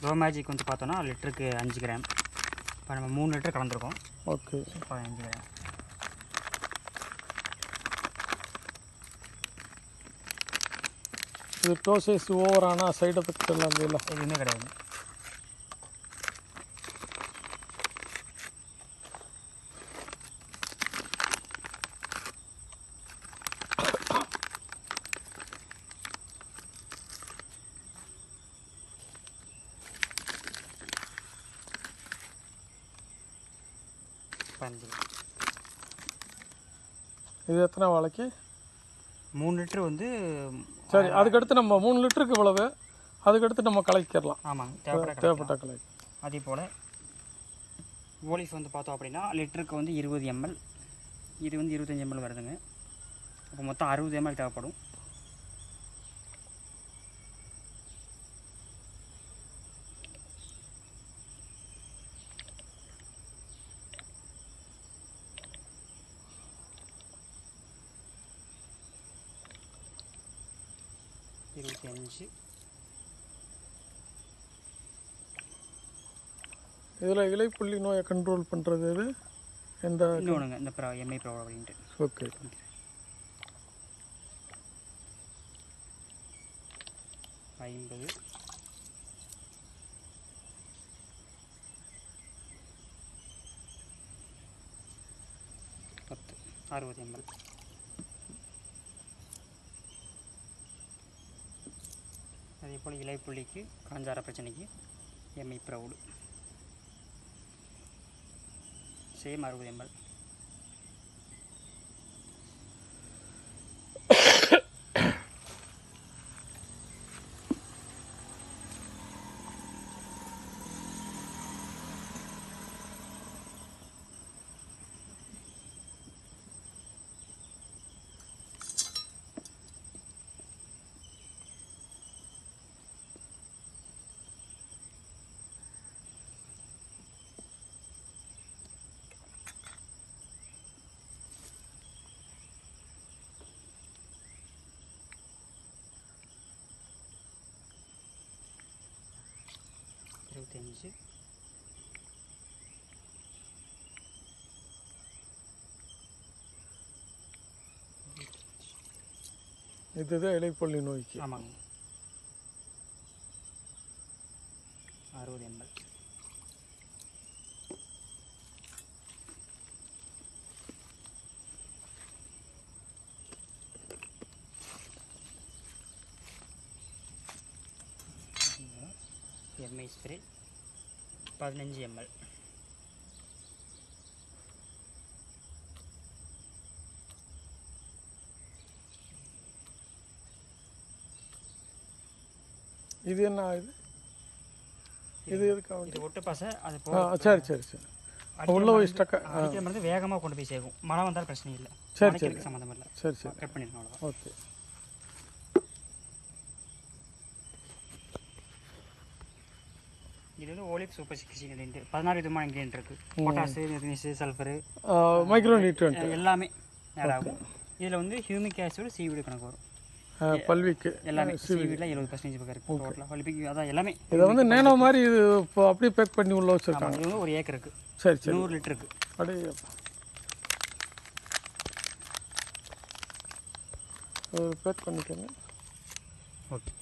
Row magic வந்து பார்த்தோன்னா லிட்டருக்கு அஞ்சு கிராம். இப்போ நம்ம மூணு லிட்டர் கலந்துருக்கோம். ஓகே. பதினஞ்சு கிராம். இது டோசேஸ் ஓவர் ஆனால் சைடு எஃபெக்ட் எல்லாம் இல்லை எதுவுமே கிடையாது. பதினஞ்சு இது எத்தனை வாழைக்கு? மூணு லிட்டர் வந்து சரி அதுக்கடுத்து நம்ம மூணு லிட்டருக்கு இவ்வளவு. அதுக்கடுத்து நம்ம கலக்கிடலாம். ஆமாங்க தேவைப்பட தேவைப்பட்ட கலக்கி அதே போல் ஓலிஃப் வந்து பார்த்தோம் அப்படின்னா லிட்டருக்கு வந்து இருபது எம்எல் இது வந்து இருபத்தஞ்சி எம்எல் வருதுங்க. அப்போ மொத்தம் அறுபது எம்எல் தேவைப்படும். இருபத்தி அஞ்சு. இதில் இலைப்புள்ளி நோயை கண்ட்ரோல் பண்ணுறது இது எந்த இன்னொன்றுங்க இந்த ப்ரா எம்ஐ ப்ரோ அப்படின்ட்டு ஓகே ஐம்பது. பத்து. அறுபது எம்எல் அதே போல் இலைப்புள்ளிக்கு காஞ்சார பிரச்சனைக்கு எம்ஐ ப்ரௌடு சேம் அறுபது எம்எல் இருபத்தஞ்சு இதுதான் இலைப்புள்ளி நோய்க்கு ஆமாங்க அறுபது எம்எல் எம்ஐ ஸ்ப்ரே பதினஞ்சு எம்எல் இது என்ன ஆகுது இது எதுக்காக இது ஒட்டு பாசை அது போக சரி சரி சரி உள்ள போய் ஸ்டக்க அடிக்கிற மருந்து வேகமாக கொண்டு போய் சேர்க்கும் மழை வந்தாலும் பிரச்சனை இல்லை சரி, மழைக்கு சம்மந்தம் இல்லை சரி சரி கட் அவ்வளோதான் ஓகே வந்து ஓலிப் சூப்பர் சிக்ஸ்டின் அப்படின்ட்டு பதினாறு விதமான இன்க்ரீடியன்ட் இருக்குது பொட்டாசு மெக்னீஸு சல்ஃபரு மைக்ரோ எல்லாமே ஆட் ஆகும். இதில் வந்து ஹியூமிக் ஆசிட் சீவிடு கணக்கு வரும். பல்விக்கு. எல்லாமே சீவிடில் எழுபது பர்சன்டேஜ் பக்கம் இருக்குது டோட்டலாக அதான் எல்லாமே இதை வந்து நேனோ மாதிரி இது அப்படியே பேக் பண்ணி உள்ள வச்சிருக்காங்க. ஒரு ஏக்கருக்கு சரி சரி. நூறு லிட்டருக்கு அப்படியே. பேக் பண்ணிக்கோங்க. ஓகே